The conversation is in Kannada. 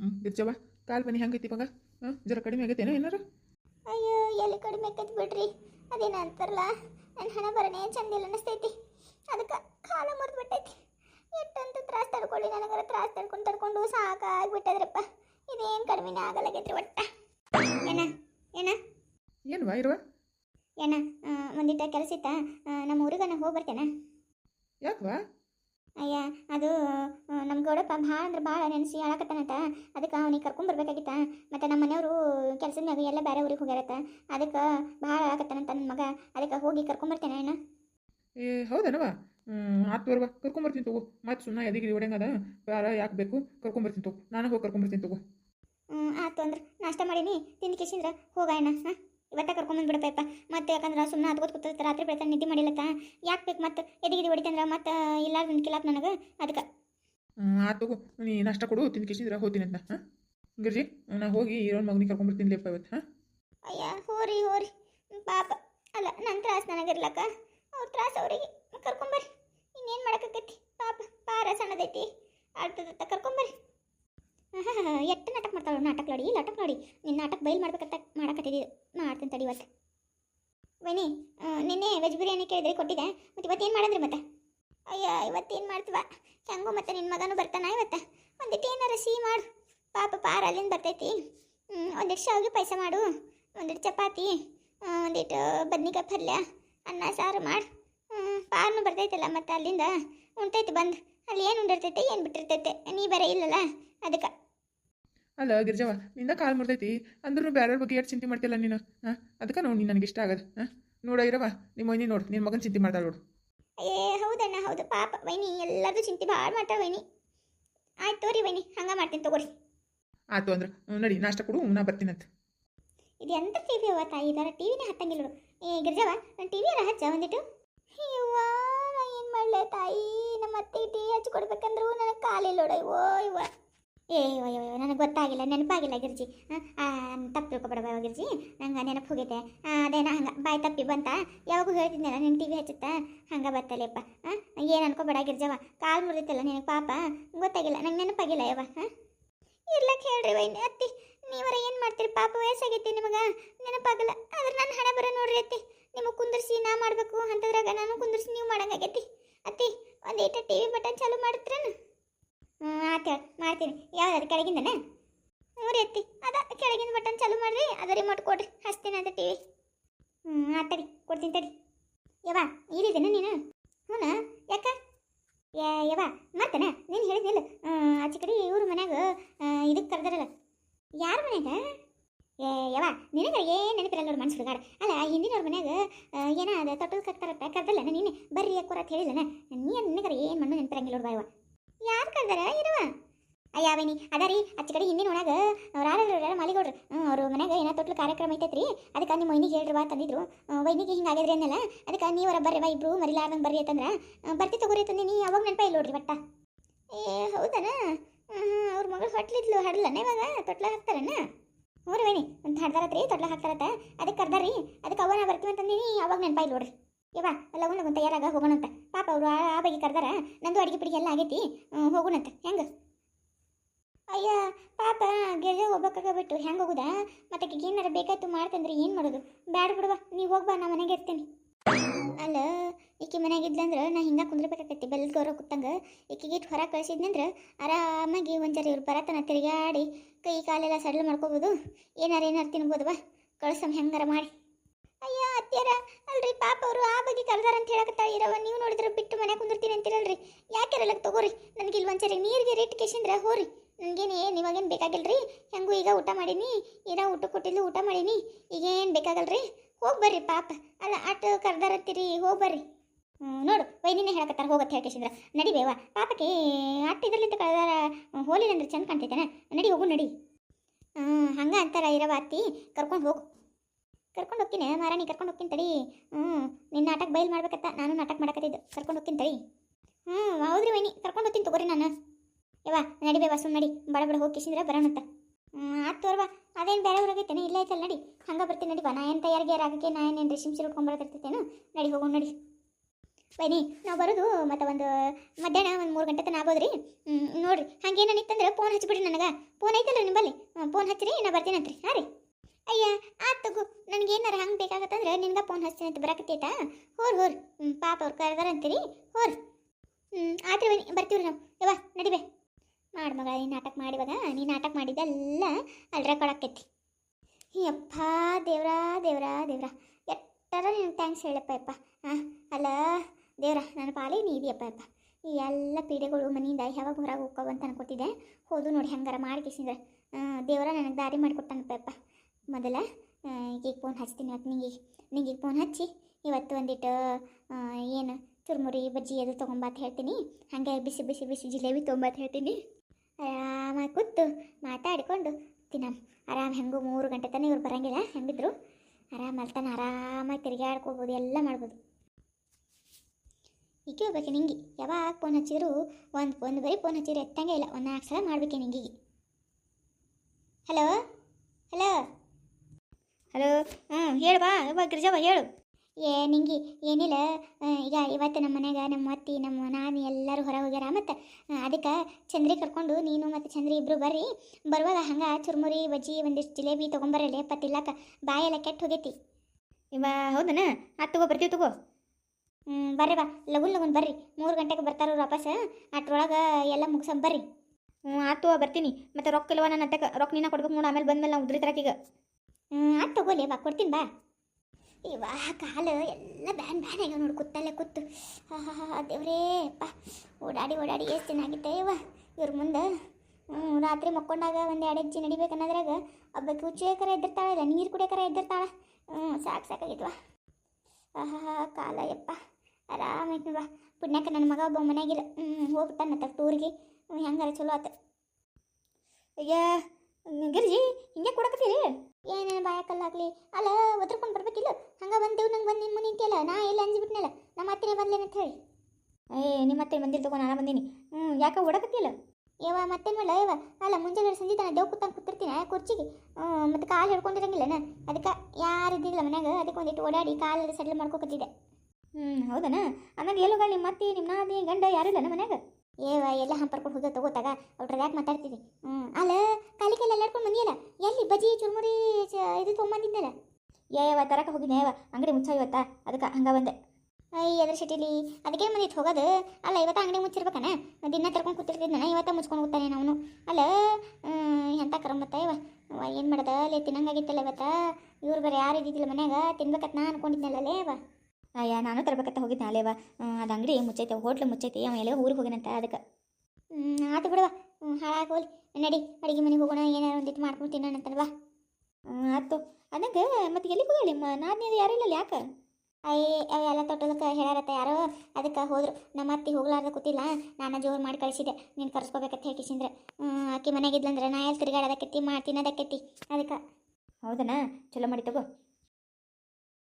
ಹ್ಞೂ ಕಾಲ್ ಕಾಲು ಬನ್ನಿ ಹೆಂಗೈತಿ ಮಗ ಹಾಂ ಜರ ಕಡಿಮೆ ಆಗೈತೇನೋ ಏನಾರು? ಅಯ್ಯೋ ಎಲ್ಲಿ ಕಡಿಮೆ ಆಕೈತಿ ಬಿಡ್ರಿ. ಅದೇನ ಅಂತಾರಲ್ಲ ನನ್ನ ಹಣ ಬರನೇ ಚಂದಿಲ್ಲ ಅನಿಸ್ತೈತಿ ಅದಕ್ಕೆ ಕಾಲ ಮುರಿದು ಬಿಟ್ಟೈತಿ ಎಷ್ಟಂತ ತ್ರಾಸ ತಡ್ಕೊಳ್ಳಿ ನನಗರ ತ್ರಾಸ ತಡ್ಕೊಂಡು ತಡ್ಕೊಂಡು ಸಾಕಾಗ್ಬಿಟ್ಟದ್ರಪ್ಪ. ಇದೇನು ಕಡಿಮೆನೇ ಆಗಲ್ಲಾಗೈತ್ರಿ ಒಟ್ಟ. ಏನ ಏನ? ಏನ್ವಾ ಇರುವ? ಏನ ಒಂದಿಟ್ಟ ಕೆಲಸ ಇತ್ತ? ನಮ್ಮ ಊರಿಗೆ ನಾ ಹೋಗಿ ಬರ್ತೇನೆ? ಯಾಕವಾ? ಅಯ್ಯ ಅದು ನಮ್ಮ ಗೌಡಪ್ಪ ಭಾಳ ಅಂದ್ರೆ ಭಾಳ ನೆನೆಸಿ ಹೇಳಕತ್ತಾನಂತ ಅದಕ್ಕೆ ಅವ್ನಿಗೆ ಕರ್ಕೊಂಬರ್ಬೇಕಾಗಿತ್ತ ಮತ್ತು ನಮ್ಮ ಮನೆಯವರು ಕೆಲಸದ ಮ್ಯಾಗ ಎಲ್ಲ ಬೇರೆ ಊರಿಗೆ ಹೋಗ್ಯಾರತ್ತ. ಅದಕ್ಕೆ ಭಾಳ ಹೇಳಕತ್ತಾನಂತ ನನ್ನ ಮಗ. ಅದಕ್ಕೆ ಹೋಗಿ ಕರ್ಕೊಂಬರ್ತೇನೆ ಅಣ್ಣ. ಏ ಹೌದನವ ಆತ್ ಬರುವ. ಕರ್ಕೊಂಬರ್ತೀನಿ ತಗೋ. ಮತ್ತೆ ಸುಮ್ಮನೆ ಎದಿಗಿರಿ ಹೊಡೆಂಗದ ಬೇಡ ಯಾಕೆ ಬೇಕು? ಕರ್ಕೊಂಬರ್ತೀನಿ ತಗೋ. ನಾನು ಹೋಗಿ ಕರ್ಕೊಂಬರ್ತೀನಿ ತಗೋ. ಆಯ್ತು ಅಂದ್ರೆ. ನಾಷ್ಟ ಮಾಡೀನಿ. ತಿಂದು ಕೇಸಿಂದ್ರ ಹೋಗಣ್ಣ ಹಾಂ? ಇವತ್ತ ಕರ್ಕೊಂಬಂದ್ಬಿಡಪ್ಪ ಮತ್ತೆ ಯಾಕಂದ್ರೆ ಸುಮ್ಮನೆ ಅದ್ಕೋತ್ ಕೂತ ರಾತ್ರಿ ಬೆಳತ ನಿದ್ದೆ ಮಾಡಿಲ್ಲತ್ತ ಯಾಕೆ ಬೇಕು ಮತ್ತೆ? ಎದಿಗಿದಿ ಹೊಡಿತಂದ್ರೆ? ಮತ್ತೆ ಇಲ್ಲಾರ್ದು ಕಿಲಾಪ್ ನನಗೆ ಅದಕ್ಕೆ ಆ ಆತು ತಗೋ ನೀ ನಷ್ಟ ಕೊಡು ತಿಂದು ಕಿಸಿದ್ರೆ ಹೋಗ್ತೀನಿ ಅಂತ ಹಾಂ? ಗಿರ್ಜಿ ನಾ ಹೋಗಿ ಈರೋನ್ ಮಗನಿಗೆ ಕರ್ಕೊಂಬರ್ತೀನಿ ಲೇಪ ಇವತ್ತು ಹಾಂ? ಅಯ್ಯ ಹೋರಿ ಹೋರಿ. ಪಾಪ. ಅಲ್ಲ ನನ್ನ ತ್ರಾಸ ನನಗಿರ್ಲಕ್ಕ? ಅವ್ರ ತ್ರಾಸ ಅವರಿಗೆ. ಕರ್ಕೊಂಬರ್ರಿ. ಇನ್ನೇನು ಮಾಡೋಕ್ಕಾಕೈತಿ ಪಾಪ ಪಾರ ಸಣ್ಣದೈತಿ. ಆಡ್ತದತ್ತ ಕರ್ಕೊಂಬರ್ರಿ. ಎಟ್ಟ ನಾಟಕ ಮಾಡ್ತಾಳು ನಾಟಕ ನೋಡಿ ನಾಟಕ ನೋಡಿ ನಿನ್ನ ನಾಟಕ ಬೈಲ್ ಮಾಡ್ಬೇಕಂತ ಮಾಡಕತ್ತಿದ್ದು ಮಾಡ್ತೀನಿ ಇವತ್ತು. ಬನ್ನಿ ನಿನ್ನೆ ವೆಜ್ ಬಿರಿಯಾನಿ ಕೇಳಿದ್ರೆ ಕೊಟ್ಟಿದ್ದೆ. ಮತ್ತು ಇವತ್ತೇನು ಮಾಡಿದ್ರಿ ಮತ್ತೆ? ಅಯ್ಯ ಇವತ್ತೇನು ಮಾಡ್ತೀವ? ಹೆಂಗೋ ಮತ್ತೆ ನಿನ್ನ ಮಗನೂ ಬರ್ತಾನ ಇವತ್ತು? ಒಂದಿಟ್ಟು ಏನಾರ ಸಿಹಿ ಮಾಡು. ಪಾಪ ಪಾರ ಅಲ್ಲಿಂದ ಬರ್ತೈತಿ. ಒಂದಿಷ್ಟು ಶಾವಿಗೆ ಪಾಯಸ ಮಾಡು. ಒಂದಿಟ್ಟು ಚಪಾತಿ ಒಂದಿಟ್ಟು ಬದ್ನಿಕಾಯಿ ಪಲ್ಯ, ಅನ್ನ, ಸಾರು ಮಾಡು. ಪಾರ್ನು ಬರ್ತೈತಲ್ಲ ಮತ್ತೆ ಅಲ್ಲಿಂದ ಉಣ್ತೈತಿ ಬಂದು. ಅಲ್ಲಿ ಏನು ಉಂಡಿರ್ತೈತೆ, ಏನು ಬಿಟ್ಟಿರ್ತೈತೆ? ನೀ ಬರೇ ಇಲ್ಲಲ್ಲ? ಅದಕ್ಕೆ. ಅಲ್ಲ ಗಿರ್ಜವ್ವ ನಿಂದ ಕಾಲ್ ಮುರಿದೈತಿ. ಅಂದ್ರೂ ಬೇರೆಯವ್ರ ಬಗ್ಗೆ ಎಷ್ಟು ಚಿಂತೆ ಮಾಡ್ತಿಲ್ಲ ನೀನು? ಹಾಂ? ಅದಕ್ಕೆ ನೋಡಿ ನನಗೆ ಇಷ್ಟ ಆಗದು. ಹಾಂ? ನೋಡ ಇರವ ನಿಮ್ಮ ಮೈನಿ ನೋಡು ನಿನ್ನ ಮಗನ ಚಿಂತೆ ಮಾಡ್ತಾಳೆ ನೋಡು. ಏ ಹೌದಣ್ಣ ಹೌದು. ಪಾಪ ವೈನಿ ಎಲ್ಲರೂ ಚಿಂತೆ ಭಾಳ ಮಾಡ್ತಾವೆ ವೈನಿ. ಆಯ್ತು ತೋರಿ ವೈನಿ ಹಂಗೆ ಮಾಡ್ತೀನಿ ತಗೋರಿ. ಆಯ್ತು ಅಂದ್ರೆ ನಡಿ ನಾಷ್ಟ ಕೊಡು ನಾ ಅಂತ. ಇದು ಎಂತ ಟಿ ವಿ ಅವ ತಾಯಿ? ಇದರ ಟಿ ವಿನೇ ಹತ್ತಂಗಿಲ್ಲ ನೋಡು. ಏ ಗಿರ್ಜವ ಟಿ ವಿ ಅರ ಹಚ್ಚ ಒಂದಿಟ್ಟು? ನಾ ಏನು ಮಾಡಲೆ ತಾಯಿ? ನಮ್ಮ ಅತ್ತೆ ಟಿ ವಿ ಹಚ್ಚಿ ಕೊಡ್ಬೇಕಂದ್ರು ನನಗೆ ಕಾಲಿಲ್ಲ ನೋಡ. ಓ ಇವ್ವ ಅಯ್ಯೋ ಅಯ್ಯೋ ನನಗೆ ಗೊತ್ತಾಗಿಲ್ಲ, ನೆನಪಾಗಿಲ್ಲ ಗಿರ್ಜಿ. ತಪ್ಪು ತಿಳ್ಕೊಬೇಡವ ಗಿರ್ಜಿ. ನಂಗೆ ನೆನಪು ಹೋಗಿದೆ. ಅದೇನ ಹಂಗೆ, ಬಾಯಿ ತಪ್ಪಿ ಬಂತ? ಯಾವಾಗೂ ಹೇಳ್ತಿದ್ನಲ್ಲ ನಿನ್ನ ಟಿ ವಿ ಹಚ್ಚುತ್ತ? ಹಂಗೆ ಬತ್ತಲೆಪ್ಪ ಏನು ಅನ್ಕೋಬೇಡ ಗಿರ್ಜವ ಕಾಲು ಮುರಿದಿತ್ತಲ್ಲ ನಿನಗೆ ಪಾಪ? ಗೊತ್ತಾಗಿಲ್ಲ, ನಂಗೆ ನೆನಪಾಗಿಲ್ಲ ಯವ್ವ ಹಾಂ ಇರ್ಲಕ್ಕೆ ಹೇಳ್ರಿ ವೈ ಅತ್ತಿ, ನೀವರ ಏನು ಮಾಡ್ತೀರಿ? ಪಾಪ ವಯಸ್ಸಾಗೈತಿ ನಿಮಗೆ. ನೆನಪಾಗಲ್ಲ, ಆದ್ರೆ ನನ್ನ ಹಣ ಬರೋ ನೋಡ್ರಿ ಅತ್ತಿ. ನಿಮಗೆ ಕುಂದರ್ಸಿ ನಾ ಮಾಡಬೇಕು, ಅಂತದ್ರಾಗ ನಾನು ಕುಂದರ್ಸಿ ನೀವು ಮಾಡಂಗಾಗೈತಿ. ಅತ್ತಿ, ಒಂದು ಏಟ ಟಿ ವಿ ಬಟನ್ ಚಾಲೂ ಮಾಡ್ತೀರೇನು ಹ್ಞೂ ಆತ ಮಾಡ್ತೀನಿ. ಯಾವ್ದು ಅದು, ಕೆಳಗಿಂದನೇ? ಹ್ಞೂ ಅತ್ತಿ. ಅದ ಕೆಳಗಿನ ಬಟನ್ ಚಾಲು ಮಾಡ್ರಿ, ಅದ ರಿಮೋಟ್ ಕೊಡ್ರಿ, ಹಚ್ತೀನಿ ಅಂತ ಟಿ ವಿ ಹ್ಞೂ ಆತಡಿ ಕೊಡ್ತೀನಿ ತಡಿ. ಯವ್ವ, ಇಲ್ಲಿದ್ದೇನೆ ನೀನು? ಹ್ಞೂ ಯಾಕ? ಯವ್ವ ಮರ್ತೇನೆ ನೀನು ಹೇಳಿದ್ನಿಲ್ಲ ಆಚೆ ಕಡೆ ಇವ್ರ ಮನ್ಯಾಗ ಇದಕ್ಕೆ ಕರೆದಾರಲ್ಲ. ಯಾರ ಮನ್ಯಾಗ? ಏ ಯವ ನಿನಗೆ ಏನು ನೆನಪಿರಲ್ಲ ನೋಡಿ ಮನ್ಸು ಹುಡುಗಾಡ. ಅಲ್ಲ ಹಿಂದಿನವ್ರ ಮನ್ಯಾಗ ಏನ ಅದ, ತೊಟ್ಟಲ್ ಕಟ್ತಾರಪ್ಪ ಕರ್ದಲ್ಲ ನೀನೆ? ಬರ್ರಿ ಅಕ್ಕೋರ ಅಂತ ಹೇಳಿಲ್ಲನ? ನೀನು ನಿನಗರ ಏನು ಮಣ್ಣು ನೆನಪಿರಂಗಿಲ್ಲ ನೋಡಿ ಯವ್ವ ಯಾರು ಕರ್ದಾರ ಇರುವ? ಅಯ್ಯಾವೇನಿ ಅದಾರಿ ಆಚೆ ಕಡೆ ಹಿಂದಿನ ಒಳಗ ರಾರ ಮಾಲಿಗೌಡ್ರು. ಹ್ಞೂ ಅವ್ರ ಮನ್ಯಾಗ ಏನೋ ತೊಟ್ಲು ಕಾರ್ಯಕ್ರಮ ಐತೈತ್ರಿ, ಅದಕ್ಕೆ ನಿಮ್ಮ ವೈನಿಗೆ ಹೇಳ್ರಿ ಬಾ ತಂದಿದ್ರು. ವೈನಿಗೆ ಹಿಂಗೆ ಆಗಿದ್ರಿ ಅನ್ನಲ್ಲ ಅದಕ್ಕೆ ನೀವರ ಬರ್ರಿ ಬಾ ಇಬ್ರು, ಮರಿಲಾರ್ದಂಗೆ ಬರ್ರಿ ಅಂತಂದ್ರೆ ಬರ್ತಿ ತಗೋರಿ ತಂದಿನಿ ಅವಾಗ ನೆನಪ ಇಲ್ಲ ನೋಡ್ರಿ ಬಟ್ಟ ಏ, ಹೌದನಾ? ಅವ್ರ ಮಗಳು ಹೊಟ್ಲಿದ್ಲು, ಹಡಲನ ಇವಾಗ, ತೊಟ್ಲ ಹಾಕ್ತಾರನ? ಹ್ಞೂ ರೀ ವೈನಿ, ಒಂದು ಹಡ್ದಾರತ್ರಿ ತೊಟ್ಲ ಹಾಕ್ತಾರತ್ತ ಅದಕ್ಕೆ ಕರ್ದಾರಿ ಅದಕ್ಕೆ ಅವನ ಬರ್ತೀವಿ ಅಂತಂದಿನಿ ಅವಾಗ ನೆನಪ ಇಲ್ಲ ನೋಡ್ರಿ. ಇವ ಲಗುನ್ ತಯಾರಾಗ ಹೋಗೋಣಂತ. ಪಾಪ ಅವರು ಆ ಬಗ್ಗೆ ಕರ್ದಾರ, ನಂದು ಅಡಿಗೆ ಪಿಡಿಗೆ ಎಲ್ಲ ಆಗೈತಿ ಹೋಗೋಣಂತ ಹೆಂಗೆ? ಅಯ್ಯ, ಪಾಪ ಗೆಜೆ ಹೋಗ್ಬೇಕಾಗ ಬಿಟ್ಟು ಹೆಂಗೆ ಹೋಗುದಾ? ಮತ್ತೆ ಏನಾರ ಬೇಕಾಯ್ತು ಮಾಡ್ತಂದ್ರೆ ಏನು ಮಾಡೋದು? ಬ್ಯಾಡ ಬಿಡುವ ನೀವು ಹೋಗ್ಬಾ ನಾ ಮನೆಗೆ ಇರ್ತೀನಿ. ಅಲ್ಲ, ಈಕೆ ಮನೆಗೆ ಇದ್ಲಂದ್ರೆ ನಾ ಹಿಂಗೆ ಕುಂದ್ರಬೇಕಾಕೈತಿ ಬೆಲ್ಲದ ಗೌರವ ಕುತ್ತಂಗ. ಈಕೆಗೆ ಇಟ್ಟು ಹೊರಗೆ ಕಳಿಸಿದ್ನಂದ್ರೆ ಆರಾಮಾಗಿ ಒಂದ್ಸರಿ ಇವ್ರು ಬರತನ ತಿರುಗಾಡಿ ಕೈ ಕಾಲೆಲ್ಲ ಸಡಲ್ ಮಾಡ್ಕೋಬೋದು. ಏನಾರ ಏನಾರು ತಿನ್ಬೋದು ಬಾ ಕಳ್ಸಮ್ ಹೆಂಗಾರ ಮಾಡಿ. ಅಯ್ಯ ಅತ್ಯಾರ ಅಲ್ರಿ, ಪಾಪ ಅವರು ಆ ಬಗ್ಗೆ ಕರೆದಾರ ಅಂತ ಹೇಳಕತ್ತಾಳ ಇರವ. ನೀವು ನೋಡಿದ್ರೆ ಬಿಟ್ಟು ಮನೆ ಕುಂದಿರ್ತೀನಿ ಅಂತೀರಲ್ರಿ. ಯಾಕೆ ತಗೋರಿ? ನನಗೆ ಇಲ್ಲಿ ಒಂದ್ಸರಿ ನೀರಿಗೆ ರೇಟ್ ಕೇಸಿಂದ್ರೆ ಹೋರಿ. ನನಗೇನು ಏನು ಇವಾಗೇನು ಬೇಕಾಗಿಲ್ರಿ? ಹೆಂಗೂ ಈಗ ಊಟ ಮಾಡೀನಿ, ಏನೋ ಊಟ ಕೊಟ್ಟಿದ್ದು ಊಟ ಮಾಡೀನಿ, ಈಗೇನು ಬೇಕಾಗಲ್ರಿ? ಹೋಗಿ ಬರ್ರಿ ಪಾಪ. ಅಲ್ಲ, ಆಟ ಕರೆದಾರತ್ತೀರಿ ಹೋಗಿ ಬರ್ರಿ. ನೋಡು, ವೈನಿನೇ ಹೇಳಕತ್ತಾರ ಹೋಗತ್ತೆ ಹೇಳ್ಕೇಸಿಂದ್ರ ನಡಿ ಬೇವ. ಪಾಪಕ್ಕೆ ಆಟ ಇದರಲ್ಲಿಂದ ಕಳೆದಾರ ಹೋಲಿಲ್ಲ ಅಂದ್ರೆ ಚಂದ ಕಾಣ್ತೈತೇನ? ನಡಿ, ಹೋಗು ನಡಿ. ಹಂಗೆ ಅಂತಾರ ಇರವ ಅತ್ತಿ. ಕರ್ಕೊಂಡು ಹೋಗು. ಕರ್ಕೊಂಡು ಹೋಗ್ತೀನಿ ಮಾರಾಣಿ ಕರ್ಕೊಂಡು ಹೋಗ್ತೀನಿ ತಡಿ. ಹ್ಞೂ ನಿನ್ನ ನಾಟಕ ಬಯಲು ಮಾಡ್ಬೇಕತ್ತ ನಾನು ನಾಟಕ ಮಾಡಕತ್ತಿದ್ದು. ಕರ್ಕೊಂಡು ಹೋಗ್ತೀನಿ ತಡಿ. ಹ್ಞೂ ಹೌದ್ರಿ ವೈನಿ, ಕರ್ಕೊಂಡು ಹೋಗ್ತೀನಿ ತಗೋರಿ ನಾನು. ಯವ್ವ, ನಡಿ ಬೇವ ಸುಮ್ಮನೆ ನಡಿ. ಬಡ ಬಡ, ಹೋಗಿ ಕಿಸಿಂದ್ರೆ ಬರೋಣಂತ ಹ್ಞೂ ಆತು ತೋರ್ವ. ಅದೇನು ಬೇರೆ ಊರಾಗೈತೇನೆ? ಇಲ್ಲ ಐತಲ್ಲ, ನಡಿ. ಹಂಗೆ ಬರ್ತೀನಿ, ನಡಿ ಬಾ. ನಾ ಏನು ತಯಾರಿಗೆ ಆಗಕ್ಕೆ ನಾ ಏನೇನು ರೇಷಿಮ್ ಸೀರೆ ಉಟ್ಕೊಂಬರತ್ತಿರ್ತೇನು ನಡಿ, ಹೋಗೋಣ, ನಡಿ. ಬನ್ನಿ ನಾವು ಬರೋದು ಮತ್ತು ಒಂದು ಮಧ್ಯಾಹ್ನ ಒಂದು ಮೂರು ಗಂಟೆ ತನಕ ಆಗ್ಬೋದು ರೀ ನೋಡ್ರಿ. ಹಂಗೇನಿತ್ತಂದ್ರೆ ಫೋನ್ ಹಚ್ಚಿಬಿಡ್ರಿ ನನಗೆ. ಫೋನ್ ಐತಲ್ಲ ನಿಮ್ಮಲ್ಲಿ ಫೋನ್ ಹಚ್ಚಿರಿ, ನಾ ಬರ್ತೀನಂತ್ರಿ ಹಾಂ ರೀ. ಅಯ್ಯ ಆತ್ ತಗೋ, ನನಗೆ ಏನಾರ ಹಂಗೆ ಬೇಕಾಗತ್ತಂದ್ರೆ ನಿನ್ಗೆ ಫೋನ್ ಹಚ್ತೀನಿ ಅಂತ ಬರಕತ್ತೈತಾ ಹೋರ್ ಹೋರ್. ಹ್ಞೂ ಪಾಪ ಅವ್ರು ಕರೆದಾರ ಅಂತೀರಿ? ಹೋರ್. ಹ್ಞೂ ಆದ್ರೆ ಬನ್ನಿ ಬರ್ತೀವಿ ನಾವು. ಯವ್ವ ನಡಿಬೇ ಮಾಡು ಮಗಳ, ನೀನು ನಾಟಕ ಮಾಡಿವಾಗ ನೀ ನಾಟಕ ಮಾಡಿದ್ದೆಲ್ಲ ಅಲ್ಲಿ ರೆಕಾರ್ಡ್ ಆಕೈತಿ ಯಪ್ಪ, ದೇವ್ರ ದೇವ್ರ ದೇವ್ರ. ಎಟ್ಟರ ನಿನಗೆ ಥ್ಯಾಂಕ್ಸ್ ಹೇಳಪ್ಪ, ಯಪ್ಪ. ಹಾಂ ಅಲ್ಲ, ದೇವ್ರ, ನನ್ನ ಪಾಲಿ ನೀ ಇದೆಯಪ್ಪ, ಯಪ್ಪ. ಈ ಎಲ್ಲ ಪೀಡೆಗಳು ಮನೆಯಿಂದ ಯಾವಾಗ ಹೊರಗೆ ಹೋಗ್ಕವ ಅಂತ ಅನ್ಕೊತಿದ್ದೆ. ಹೋದು ನೋಡಿ, ಹಂಗಾರ ಮಾಡಿ ಕಿಸಿಂದ್ರೆ. ದೇವ್ರ ನನಗೆ ದಾರಿ ಮಾಡಿಕೊಟ್ಟನಪ್ಪ, ಯಪ್ಪ. ಮೊದಲ ಈಗ ಫೋನ್ ಹಚ್ತೀನಿ ಇವತ್ತು ನಿಂಗೆ ನಿಂಗೆ ಫೋನ್ ಹಚ್ಚಿ, ಇವತ್ತು ಒಂದಿಟ್ಟು ಏನು ಚುರುಮುರಿ, ಬಜ್ಜಿ ಅದು ತೊಗೊಂಬಾತ್ ಹೇಳ್ತೀನಿ. ಹಾಗೆ ಬಿಸಿ ಬಿಸಿ ಬಿಸಿ ಜಿಲೇಬಿ ತೊಗೊಂಬಾತ್ ಹೇಳ್ತೀನಿ. ಆರಾಮಾಗಿ ಕೂತು ಮಾತಾಡಿಕೊಂಡು ತಿನ್ನ ಆರಾಮ್ ಹೆಂಗೂ ಮೂರು ಗಂಟೆ ತನಕ ಇವ್ರು ಬರೋಂಗಿಲ್ಲ, ಹೆಂಗಿದ್ರು. ಆರಾಮ್ ಅಲ್ತಾನೆ, ಆರಾಮಾಗಿ ತಿರುಗಾಡ್ಕೋಬೋದು ಎಲ್ಲ ಮಾಡ್ಬೋದು. ಈಕೆ ಹೋಗ್ಬೇಕು ನಿಂಗೆ. ಯಾವಾಗ ಫೋನ್ ಹಚ್ಚಿದ್ರು ಒಂದು ಒಂದು ಬರೀ ಫೋನ್ ಹಚ್ಚಿದ್ರು ಎತ್ತಂಗೆ ಇಲ್ಲ. ಒಂದು ನಾಲ್ಕು ಸಲ ಮಾಡ್ಬೇಕೆ ನಿಂಗೆ ಹಲೋ ಹಲೋ ಹಲೋ? ಹಾಂ ಹೇಳು ಬಾ. ಯವ್ವ ಗಿರಿಜವ್ವ ಹೇಳು. ಏ ನಿಂಗಿ ಏನಿಲ್ಲ. ಈಗ ಇವತ್ತು ನಮ್ಮ ಮನೆಗೆ ನಮ್ಮ ಅತ್ತಿ ನಮ್ಮ ನಾನಿ ಎಲ್ಲರೂ ಹೊರಗೆ ಹೋಗ್ಯಾರ. ಮತ್ತು ಅದಕ್ಕೆ ಚಂದ್ರಿ ಕರ್ಕೊಂಡು ನೀನು ಮತ್ತು ಚಂದ್ರಿ ಇಬ್ಬರು ಬರ್ರಿ. ಬರುವಾಗ ಹಂಗೆ ಚುರುಮುರಿ ಬಜ್ಜಿ ಒಂದಿಷ್ಟು ಜಿಲೇಬಿ ತೊಗೊಂಬರಲ್ಲೇ ಪತ್ತಿಲ್ಲಕ್ಕ ತಿಲ್ಲಕ್ಕ ಬಾಯೆಲ್ಲ ಕೆಟ್ಟು ಹೋಗೈತಿ. ಇವ ಹೌದನ? ಅದು ತಗೋ ಬರ್ತೀವಿ ತಗೋ. ಹ್ಞೂ ಬರ್ರಿ ಬಾ. ಲಗುನ್ ಲಗುನ್ ಬರ್ರಿ. ಮೂರು ಗಂಟೆಗೆ ಬರ್ತಾರ ವಾಪಸ್. ಅಟ್ರೊಳಗೆ ಎಲ್ಲ ಮುಗಿಸಂ ಬರ್ರಿ. ಹ್ಞೂ ಆತು ಬರ್ತೀನಿ. ಮತ್ತು ರೊಕ್ಕ ಇಲ್ವ ನನ್ನ ಅಟ್ಟಕ್ಕೆ ರೊಕ್ಕ ನೀನ ಕೊಡ್ಬೇಕು ನೋಡಿ. ಆಮೇಲೆ ಬಂದ್ಮೇಲೆ ನಾವು ಉದ್ರಿ ತರಕೀಗ ಹ್ಞೂ ಅದು ತಗೋಲಿ ಬಾ, ಕೊಡ್ತೀನಿ, ಬಾ. ಇವ ಕಾಲು ಎಲ್ಲ ಬ್ಯಾನ್ ಬ್ಯಾನ್ ಆಗ್ಯಾವ ನೋಡಿ, ಕೂತಲ್ಲೇ ಕೂತು. ದೇವ್ರೇ ಅಪ್ಪ ಓಡಾಡಿ ಓಡಾಡಿ, ಎಷ್ಟು ಚೆನ್ನಾಗಿತ್ತೆ ಇವ ಇವ್ರ ಮುಂದೆ ರಾತ್ರಿ ಮಕ್ಕೊಂಡಾಗ ಒಂದು ಎರಡು ಹೆಜ್ಜೆ ನಡಿಬೇಕು ಅನ್ನೋದ್ರಾಗ ಒಬ್ಬಕ್ಕೆ ಉಚ್ಚೇಕರ ಎದ್ದಿರ್ತಾಳೆ ನೀರು ಕುಡಿಯೋಕರ ಎದ್ದಿರ್ತಾಳೆ? ಹ್ಞೂ ಸಾಕು ಸಾಕಾಗಿದ್ವಾ ಆಹಾ ಕಾಲ, ಯಪ್ಪ ಆರಾಮಾಯ್ತು ಬಾ. ಪುಣ್ಯಕ್ಕ ನನ್ನ ಮಗ ಒಬ್ಬ ಮನೆಯಾಗಿಲ್ಲ. ಹ್ಞೂ ಹೋಗ್ತಾನತ್ತ ಟೂರಿಗೆ. ಹೆಂಗಾರ ಚಲೋ ಆತ. ಅಯ್ಯ ಗಿರ್ಜಿ, ಹಿಂಗೆ ಕೊಡಕತ್ತೀರಿ? ಏನೇನು ಬಾಯಕಲ್ಲಾಗ್ಲಿ ಅಲ್ಲ ಒದ್ರಕೊಂಡು ಬರ್ಬೇಕಿಲ್ಲ ಹಂಗ ಬಂದೇವು ನಂಗೆ ಬಂದು ನಿಮ್ಮ ನಿಂತಿಯಲ್ಲ ನಾ ಎಲ್ಲಿ ಅಂಜಿಬಿಟ್ನಲ್ಲ ನಮ್ಮ ಅತ್ತಿನೇ ಬಂದ್ಲೇನಂತ ಹೇಳಿ ಏ, ನಿಮ್ಮ ಮತ್ತೆ ಬಂದಿಲ್ಲ ತಗೋ, ನಾನು ಬಂದೀನಿ. ಹ್ಞೂ ಯಾಕೆ ಓಡಕತ್ತಿಲ್ಲ ಯವ ಮತ್ತೇನು ಮಾಡಲ್ಲ ಯವ ಅಲ್ಲ, ಮುಂಜಾನೆ ಸಂಜೆ ತನ ದೇವ್ ಕೂತಂಗೆ ಕೂತಿರ್ತೀನಿ, ಕುರ್ಚಿಗೆ? ಮತ್ತು ಕಾಲು ಹಿಡ್ಕೊಂಡಿರಂಗಿಲ್ಲನ? ಅದಕ್ಕೆ ಯಾರು ಇದ್ದಿಲ್ಲ ಮನ್ಯಾಗ, ಅದಕ್ಕೆ ಒಂದಿಟ್ಟು ಓಡಾಡಿ ಕಾಲು ಸೆಟ್ಲ್ ಮಾಡ್ಕೊಕತ್ತಿದ್ದೆ. ಹ್ಞೂ ಹೌದನ? ಆಮೇಲೆ ಎಲ್ಲೋಗ ನಿಮ್ಮ ಮತ್ತೆ ನಿಮ್ಮ ನಾದಿ, ಗಂಡ ಯಾರಿಲ್ಲ ನಮ್ಮ ಮನ್ಯಾಗ? ಏವ ಎಲ್ಲ ಹಂಪರ್ಕೊಂಡು ಹೋಗೋ ತಗೋತಾಗ, ಅವ್ರ ಯಾಕೆ ಮಾತಾಡ್ತಿದ್ದೆ ಹ್ಞೂ ಅಲ್ಲ ಕಾಲಿ ಕಾಲು ಎಲ್ಲಾಡ್ಕೊಂಡು ಬಂದಿಯಲ್ಲ? ಎಲ್ಲಿ ಬಜ್ಜಿ, ಚುರುಮುರಿ ಇದು ತೊಗೊಂಬಂದಿದ್ದಲ್ಲ ಏವ ತರಕ ಹೋಗಿದ್ದೆ ಏವ ಅಂಗಡಿ ಮುಚ್ಚ ಇವತ್ತಾ? ಅದಕ್ಕೆ ಹಂಗೆ ಬಂದೆ. ಅಯ್ಯ ಅದ್ರ ಸಿಟಿಲಿ ಅದಕ್ಕೆ ಮಂದಿತ್ತು ಹೋಗೋದು? ಅಲ್ಲ, ಇವತ್ತು ಅಂಗಡಿ ಮುಚ್ಚಿರ್ಬೇಕನ? ದಿನ ತರ್ಕೊಂಡು ಕೂತಿರ್ತಿದ್ನ ಇವತ್ತ ಮುಚ್ಕೊಂಡು ಹೋಗ್ತಾನೆ ಅವನು ಅಲ್ಲ ಎಂತ ಕರಂಬತ್ತ ಇವ? ಏನು ಮಾಡದ? ಅಲ್ಲಿ ತಿನ್ನಂಗಾಗಿತ್ತಲ್ಲ ಇವತ್ತ? ಇವ್ರು ಬೇರೆ ಯಾರು ಇದ್ದಿದ್ದಿಲ್ಲ ಮನ್ಯಾಗ, ತಿನ್ಬೇಕತ್ ನಾ ಅನ್ಕೊಂಡಿದ್ನಲ್ಲೇ ಇವ ಅಯ್ಯ, ನಾನು ತರ್ಬೇಕಂತ ಹೋಗಿದ್ದೆ ಅಲ್ಲೇವ ಅದು ಅಂಗಡಿ ಮುಚ್ಚೈತೆ, ಹೋಟ್ಲು ಮುಚ್ಚೈತಿ ಅವ ಎಲ್ಲ ಊರಿಗೆ ಹೋಗಿನಂತ ಅದಕ್ಕೆ. ಆತು ಬಿಡವ ಹ್ಞೂ ಹಾಳಾಗಿ ಹೋಗ್ಲಿ. ನಡಿ, ಅಡಿಗೆ ಮನೆಗೆ ಹೋಗೋಣ, ಏನಾರು ಒಂದಿಟ್ಟು ಮಾಡ್ಕೊಂಡು ತಿನ್ನೋಣ ಅಂತಲ್ವಾ ಆತು. ಅದಕ್ಕೆ ಮತ್ತೆ ಎಲ್ಲಿಗೆ ಹೋಗಲಿ ನಾದ್ನಿ ಯಾರಿಲ್ಲ ಯಾಕೆ? ಅಯ್ಯ ಎಲ್ಲ ತೊಟ್ಟದಕ್ಕೆ ಹೇಳಾರತ್ತ ಯಾರೋ, ಅದಕ್ಕೆ ಹೋದ್ರು. ನಮ್ಮ ಅತ್ತಿ ಹೋಗ್ಲಾರ್ದ ಕೂತಿಲ್ಲ, ನಾನು ಜೋರು ಮಾಡಿ ಕಳಿಸಿದೆ. ನೀನು ಕರ್ಸ್ಕೋಬೇಕಂತ ಹೇಳ್ಕಿಸಿಂದ್ರೆ ಆಕೆ ಮನೆಗಿದ್ಲಂದ್ರೆ ನಾ ಎಲ್ಲಿ ತಿರುಗಾಡೋದಕ್ಕೈತಿ ಮಾಡಿ ತಿನ್ನೋದಕ್ಕೈತಿ, ಅದಕ್ಕೆ. ಹೌದನಾ? ಚಲೋ ಮಾಡಿ ತಗೋ.